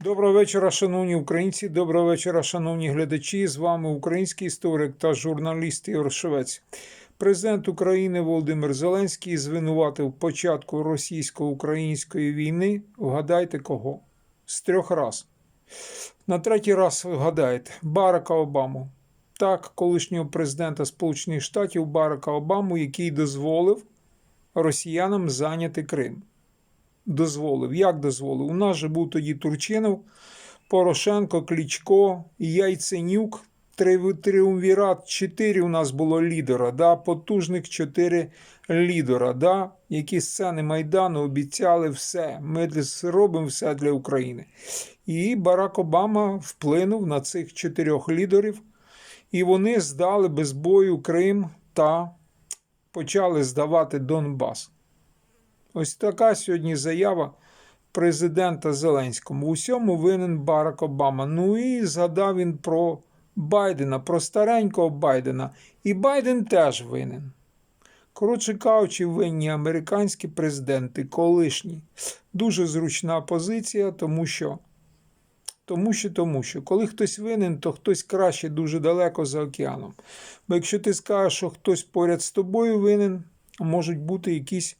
Доброго вечора, шановні українці. Доброго вечора, шановні глядачі. З вами український історик та журналіст Ігор Швець. Президент України Володимир Зеленський звинуватив початку російсько-української війни. Вгадайте кого? З трьох раз. На третій раз вгадаєте Барака Обаму. Так, колишнього президента Сполучених Штатів Барака Обаму, який дозволив росіянам зайняти Крим дозволив. Як дозволив? У нас же був тоді Турчинов, Порошенко, Клічко, Яйценюк, Тріумвірат. Чотири у нас було лідера, да? потужних чотири лідера, да? які сцени Майдану обіцяли все. Ми робимо все для України. І Барак Обама вплинув на цих чотирьох лідерів, і вони здали без бою Крим та почали здавати Донбас. Ось така сьогодні заява президента Зеленського. У всьому винен Барак Обама. Ну і згадав він про Байдена, про старенького Байдена. І Байден теж винен. Коротше кажучи, винні американські президенти, колишні. Дуже зручна позиція, тому що. Тому що, тому що, коли хтось винен, то хтось краще дуже далеко за океаном. Бо якщо ти скажеш, що хтось поряд з тобою винен, можуть бути якісь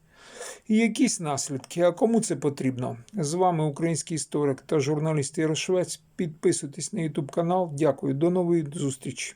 і якісь наслідки. А кому це потрібно? З вами український історик та журналіст Ярошвець. Підписуйтесь на YouTube канал. Дякую, до нової зустрічі.